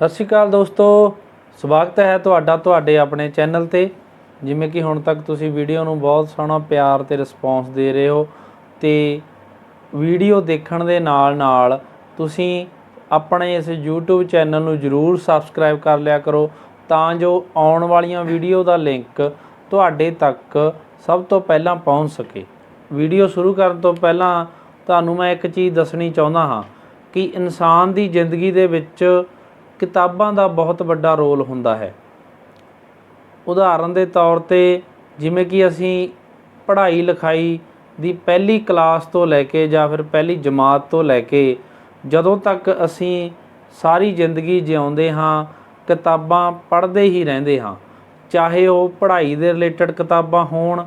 ਸਤਿ ਸ਼੍ਰੀ ਅਕਾਲ ਦੋਸਤੋ, ਸਵਾਗਤ ਹੈ ਤੁਹਾਡਾ ਤੁਹਾਡੇ ਆਪਣੇ ਚੈਨਲ ਤੇ। ਜਿਵੇਂ ਕਿ ਹੁਣ ਤੱਕ ਤੁਸੀਂ ਵੀਡੀਓ ਨੂੰ ਬਹੁਤ ਸੋਹਣਾ ਪਿਆਰ ਤੇ ਰਿਸਪੌਂਸ ਦੇ ਰਹੇ ਹੋ ਤੇ ਵੀਡੀਓ ਦੇਖਣ ਦੇ ਨਾਲ ਨਾਲ ਤੁਸੀਂ ਆਪਣੇ ਇਸ YouTube ਚੈਨਲ ਨੂੰ ਜਰੂਰ ਸਬਸਕ੍ਰਾਈਬ ਕਰ ਲਿਆ ਕਰੋ ਤਾਂ ਜੋ ਆਉਣ ਵਾਲੀਆਂ ਵੀਡੀਓ ਦਾ ਲਿੰਕ ਤੁਹਾਡੇ ਤੱਕ ਸਭ ਤੋਂ ਪਹਿਲਾਂ ਪਹੁੰਚ ਸਕੇ। ਵੀਡੀਓ ਸ਼ੁਰੂ ਕਰਨ ਤੋਂ ਪਹਿਲਾਂ ਤੁਹਾਨੂੰ ਮੈਂ ਇੱਕ ਚੀਜ਼ ਦੱਸਣੀ ਚਾਹੁੰਦਾ ਹਾਂ ਕਿ ਇਨਸਾਨ ਦੀ ਜ਼ਿੰਦਗੀ ਦੇ ਵਿੱਚ ਕਿਤਾਬਾਂ ਦਾ ਬਹੁਤ ਵੱਡਾ ਰੋਲ ਹੁੰਦਾ ਹੈ। ਉਦਾਹਰਨ ਦੇ ਤੌਰ ਤੇ ਜਿਵੇਂ ਕਿ ਅਸੀਂ ਪੜ੍ਹਾਈ ਲਿਖਾਈ ਦੀ ਪਹਿਲੀ ਕਲਾਸ ਤੋਂ ਲੈ ਕੇ ਜਾਂ ਫਿਰ ਪਹਿਲੀ ਜਮਾਤ ਤੋਂ ਲੈ ਕੇ ਜਦੋਂ ਤੱਕ ਅਸੀਂ ਸਾਰੀ ਜ਼ਿੰਦਗੀ ਜਿਉਂਦੇ ਹਾਂ, ਕਿਤਾਬਾਂ ਪੜ੍ਹਦੇ ਹੀ ਰਹਿੰਦੇ ਹਾਂ। ਚਾਹੇ ਉਹ ਪੜ੍ਹਾਈ ਦੇ ਰਿਲੇਟਡ ਕਿਤਾਬਾਂ ਹੋਣ,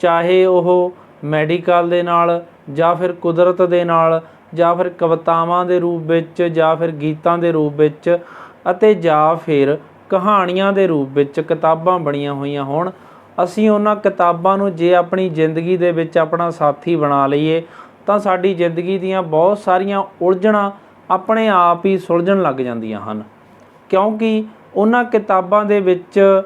ਚਾਹੇ ਉਹ ਮੈਡੀਕਲ ਦੇ ਨਾਲ ਜਾਂ ਫਿਰ ਕੁਦਰਤ ਦੇ ਨਾਲ ਜਾਂ ਫਿਰ ਕਵਿਤਾਵਾਂ ਦੇ ਰੂਪ ਵਿੱਚ ਜਾਂ ਫਿਰ ਗੀਤਾਂ ਦੇ ਰੂਪ ਵਿੱਚ ਅਤੇ ਜਾਂ ਫਿਰ ਕਹਾਣੀਆਂ ਦੇ ਰੂਪ ਵਿੱਚ ਕਿਤਾਬਾਂ ਬਣੀਆਂ ਹੋਈਆਂ ਹੋਣ। ਅਸੀਂ ਉਹਨਾਂ ਕਿਤਾਬਾਂ ਨੂੰ ਜੇ ਆਪਣੀ ਜ਼ਿੰਦਗੀ ਦੇ ਵਿੱਚ ਆਪਣਾ ਸਾਥੀ ਬਣਾ ਲਈਏ, ਤਾਂ ਸਾਡੀ ਜ਼ਿੰਦਗੀ ਦੀਆਂ ਬਹੁਤ ਸਾਰੀਆਂ ਉਲਝਣਾਂ ਆਪਣੇ ਆਪ ਹੀ ਸੁਲਝਣ ਲੱਗ ਜਾਂਦੀਆਂ ਹਨ। ਕਿਉਂਕਿ ਉਹਨਾਂ ਕਿਤਾਬਾਂ ਦੇ ਵਿੱਚ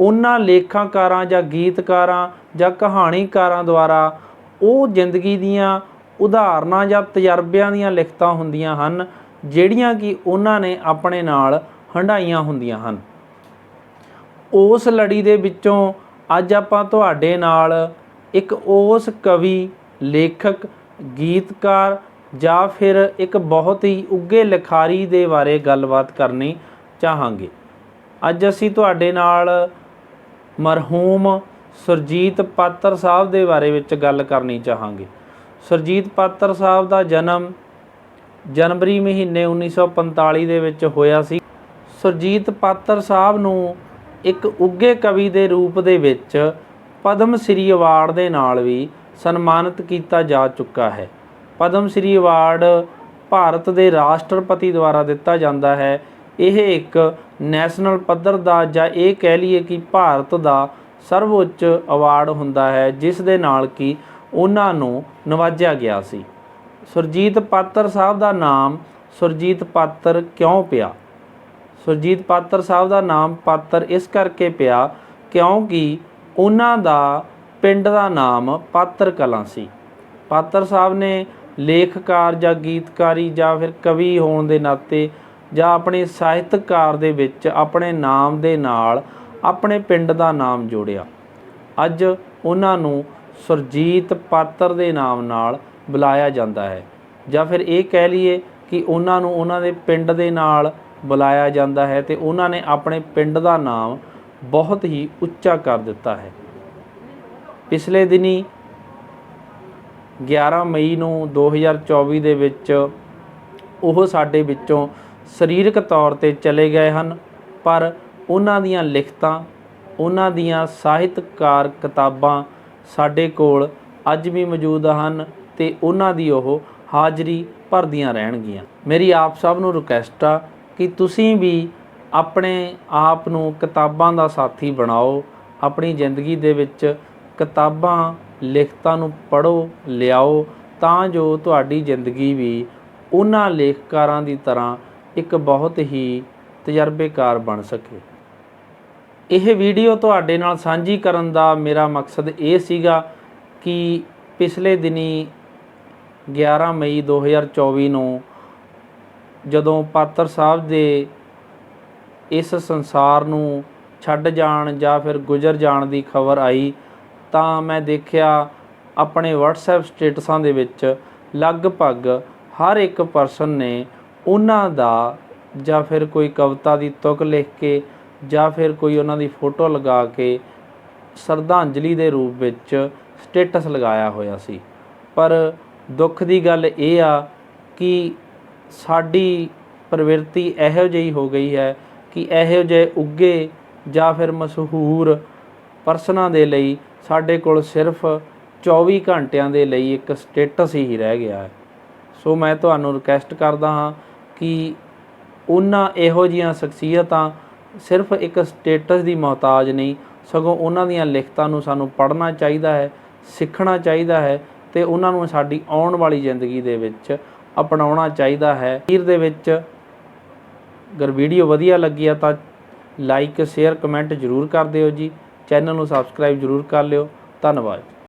ਉਹਨਾਂ ਲੇਖਾਕਾਰਾਂ ਜਾਂ ਗੀਤਕਾਰਾਂ ਜਾਂ ਕਹਾਣੀਕਾਰਾਂ ਦੁਆਰਾ ਉਹ ਜ਼ਿੰਦਗੀ ਦੀਆਂ ਉਦਾਹਰਨਾਂ ਜਾਂ ਤਜਰਬਿਆਂ ਦੀਆਂ ਲਿਖਤਾਂ ਹੁੰਦੀਆਂ ਹਨ, ਜਿਹੜੀਆਂ ਕਿ ਉਹਨਾਂ ਨੇ ਆਪਣੇ ਨਾਲ ਹੰਡਾਈਆਂ ਹੁੰਦੀਆਂ ਹਨ। ਉਸ ਲੜੀ ਦੇ ਵਿੱਚੋਂ ਅੱਜ ਆਪਾਂ ਤੁਹਾਡੇ ਨਾਲ ਇੱਕ ਉਸ ਕਵੀ, ਲੇਖਕ, ਗੀਤਕਾਰ ਜਾਂ ਫਿਰ ਇੱਕ ਬਹੁਤ ਹੀ ਉੱਗੇ ਲਿਖਾਰੀ ਦੇ ਬਾਰੇ ਗੱਲਬਾਤ ਕਰਨੀ ਚਾਹਾਂਗੇ। ਅੱਜ ਅਸੀਂ ਤੁਹਾਡੇ ਨਾਲ ਮਰਹੂਮ ਸੁਰਜੀਤ ਪਾਤਰ ਸਾਹਿਬ ਦੇ ਬਾਰੇ ਵਿੱਚ ਗੱਲ ਕਰਨੀ ਚਾਹਾਂਗੇ। ਸੁਰਜੀਤ ਪਾਤਰ ਸਾਹਿਬ ਦਾ ਜਨਮ ਜਨਵਰੀ ਮਹੀਨੇ 1945 ਦੇ ਵਿੱਚ ਹੋਇਆ ਸੀ। ਸੁਰਜੀਤ ਪਾਤਰ ਸਾਹਿਬ ਨੂੰ ਇੱਕ ਉੱਗੇ ਕਵੀ ਦੇ ਰੂਪ ਦੇ ਵਿੱਚ ਪਦਮ ਸ੍ਰੀ ਅਵਾਰਡ ਦੇ ਨਾਲ ਵੀ ਸਨਮਾਨਿਤ ਕੀਤਾ ਜਾ ਚੁੱਕਾ ਹੈ। ਪਦਮ ਸ੍ਰੀ ਅਵਾਰਡ ਭਾਰਤ ਦੇ ਰਾਸ਼ਟਰਪਤੀ ਦੁਆਰਾ ਦਿੱਤਾ ਜਾਂਦਾ ਹੈ। ਇਹ ਇੱਕ ਨੈਸ਼ਨਲ ਪੱਧਰ ਦਾ ਜਾਂ ਇਹ ਕਹਿ ਲਈਏ ਕਿ ਭਾਰਤ ਦਾ ਸਰਵਉੱਚ ਅਵਾਰਡ ਹੁੰਦਾ ਹੈ, ਜਿਸ ਦੇ ਨਾਲ ਕਿ ਉਹਨਾਂ ਨੂੰ ਨਵਾਜਿਆ ਗਿਆ ਸੀ। ਸੁਰਜੀਤ ਪਾਤਰ ਸਾਹਿਬ ਦਾ ਨਾਮ ਸੁਰਜੀਤ ਪਾਤਰ ਕਿਉਂ ਪਿਆ? ਸੁਰਜੀਤ ਪਾਤਰ ਸਾਹਿਬ ਦਾ ਨਾਮ ਪਾਤਰ ਇਸ ਕਰਕੇ ਪਿਆ ਕਿਉਂਕਿ ਉਹਨਾਂ ਦਾ ਪਿੰਡ ਦਾ ਨਾਮ ਪਾਤਰ ਕਲਾਂ ਸੀ। ਪਾਤਰ ਸਾਹਿਬ ਨੇ ਲੇਖਕਾਰ ਜਾਂ ਗੀਤਕਾਰੀ ਜਾਂ ਫਿਰ ਕਵੀ ਹੋਣ ਦੇ ਨਾਤੇ ਜਾਂ ਆਪਣੇ ਸਾਹਿਤਕਾਰ ਦੇ ਵਿੱਚ ਆਪਣੇ ਨਾਮ ਦੇ ਨਾਲ ਆਪਣੇ ਪਿੰਡ ਦਾ ਨਾਮ ਜੋੜਿਆ। ਅੱਜ ਉਹਨਾਂ ਨੂੰ ਸੁਰਜੀਤ ਪਾਤਰ ਦੇ ਨਾਮ ਨਾਲ ਬੁਲਾਇਆ ਜਾਂਦਾ ਹੈ। ਜਾਂ ਫਿਰ ਇਹ ਕਹਿ ਲਈਏ ਕਿ ਉਹਨਾਂ ਨੂੰ ਉਹਨਾਂ ਦੇ ਪਿੰਡ ਦੇ ਨਾਲ ਬੁਲਾਇਆ ਜਾਂਦਾ ਹੈ ਤੇ ਉਹਨਾਂ ਨੇ ਆਪਣੇ ਪਿੰਡ ਦਾ ਨਾਮ ਬਹੁਤ ਹੀ ਉੱਚਾ ਕਰ ਦਿੱਤਾ ਹੈ। ਪਿਛਲੇ ਦਿਨੀ 11 ਮਈ ਨੂੰ 2024 ਦੇ ਵਿੱਚ ਉਹ ਸਾਡੇ ਵਿੱਚੋਂ ਸਰੀਰਕ ਤੌਰ ਤੇ ਚਲੇ ਗਏ ਹਨ, ਪਰ ਉਹਨਾਂ ਦੀਆਂ ਲਿਖਤਾਂ, ਉਹਨਾਂ ਦੀਆਂ ਸਾਹਿਤਕਾਰ ਕਿਤਾਬਾਂ ਸਾਡੇ ਕੋਲ ਅੱਜ ਵੀ ਮੌਜੂਦ ਹਨ ਤੇ ਉਹਨਾਂ ਦੀ ਉਹ ਹਾਜ਼ਰੀ ਭਰਦੀਆਂ ਰਹਿਣਗੀਆਂ। ਮੇਰੀ ਆਪ ਸਭ ਨੂੰ ਰਿਕੁਐਸਟ ਆ ਕਿ ਤੁਸੀਂ ਵੀ ਆਪਣੇ ਆਪ ਨੂੰ ਕਿਤਾਬਾਂ ਦਾ ਸਾਥੀ ਬਣਾਓ, ਆਪਣੀ ਜ਼ਿੰਦਗੀ ਦੇ ਵਿੱਚ ਕਿਤਾਬਾਂ, ਲਿਖਤਾਂ ਨੂੰ ਪੜੋ ਲਿਆਓ, ਤਾਂ ਜੋ ਤੁਹਾਡੀ ਜ਼ਿੰਦਗੀ ਵੀ ਉਹਨਾਂ ਲੇਖਕਾਰਾਂ ਦੀ ਤਰ੍ਹਾਂ ਇੱਕ ਬਹੁਤ ਹੀ ਤਜਰਬੇਕਾਰ ਬਣ ਸਕੇ। ਇਹ ਵੀਡੀਓ ਤੁਹਾਡੇ ਨਾਲ ਸਾਂਝੀ ਕਰਨ ਦਾ ਮੇਰਾ ਮਕਸਦ ਇਹ ਸੀਗਾ ਕਿ ਪਿਛਲੇ ਦਿਨੀ 11 ਮਈ 2024 ਨੂੰ ਜਦੋਂ ਪਾਤਰ ਸਾਹਿਬ ਦੇ ਇਸ ਸੰਸਾਰ ਨੂੰ ਛੱਡ ਜਾਣ ਜਾਂ ਫਿਰ ਗੁਜ਼ਰ ਜਾਣ ਦੀ ਖਬਰ ਆਈ, ਤਾਂ ਮੈਂ ਦੇਖਿਆ ਆਪਣੇ WhatsApp ਸਟੇਟਸਾਂ ਦੇ ਵਿੱਚ ਲਗਭਗ ਹਰ ਇੱਕ ਪਰਸਨ ਨੇ ਉਹਨਾਂ ਦਾ ਜਾਂ ਫਿਰ ਕੋਈ ਕਵਿਤਾ ਦੀ ਤੁਕ ਲਿਖ ਕੇ ਜਾਂ ਫਿਰ ਕੋਈ ਉਹਨਾਂ ਦੀ ਫੋਟੋ ਲਗਾ ਕੇ ਸ਼ਰਧਾਂਜਲੀ ਦੇ ਰੂਪ ਵਿੱਚ ਸਟੇਟਸ ਲਗਾਇਆ ਹੋਇਆ ਸੀ। ਪਰ ਦੁੱਖ ਦੀ ਗੱਲ ਇਹ ਆ ਕਿ ਸਾਡੀ ਪ੍ਰਵਿਰਤੀ ਇਹੋ ਜਿਹੀ ਹੋ ਗਈ ਹੈ ਕਿ ਇਹੋ ਜਿਹੇ ਉੱਗੇ ਜਾਂ ਫਿਰ ਮਸ਼ਹੂਰ ਪਰਸਨਾਂ ਦੇ ਲਈ ਸਾਡੇ ਕੋਲ ਸਿਰਫ 24 ਘੰਟਿਆਂ ਦੇ ਲਈ ਇੱਕ ਸਟੇਟਸ ਹੀ ਰਹਿ ਗਿਆ ਹੈ। ਸੋ ਮੈਂ ਤੁਹਾਨੂੰ ਰਿਕਵੈਸਟ ਕਰਦਾ ਹਾਂ ਕਿ ਉਹਨਾਂ ਇਹੋ ਜੀਆਂ ਸ਼ਖਸੀਅਤਾਂ ਸਿਰਫ ਇੱਕ ਸਟੇਟਸ ਦੀ ਮੁਹਤਾਜ ਨਹੀਂ, ਸਗੋਂ ਉਹਨਾਂ ਦੀਆਂ ਲਿਖਤਾਂ ਨੂੰ ਸਾਨੂੰ ਪੜ੍ਹਨਾ ਚਾਹੀਦਾ ਹੈ, ਸਿੱਖਣਾ ਚਾਹੀਦਾ ਹੈ ਤੇ ਉਹਨਾਂ ਨੂੰ ਸਾਡੀ ਆਉਣ ਵਾਲੀ ਜ਼ਿੰਦਗੀ ਦੇ ਵਿੱਚ ਅਪਣਾਉਣਾ ਚਾਹੀਦਾ ਹੈ। ਅਖੀਰ ਦੇ ਵਿੱਚ ਅਗਰ ਵੀਡੀਓ ਵਧੀਆ ਲੱਗੀ ਆ ਤਾਂ ਲਾਈਕ ਸ਼ੇਅਰ ਕਮੈਂਟ ਜ਼ਰੂਰ ਕਰ ਦਿਓ ਜੀ। ਚੈਨਲ ਨੂੰ ਸਬਸਕ੍ਰਾਈਬ ਜ਼ਰੂਰ ਕਰ ਲਿਓ। ਧੰਨਵਾਦ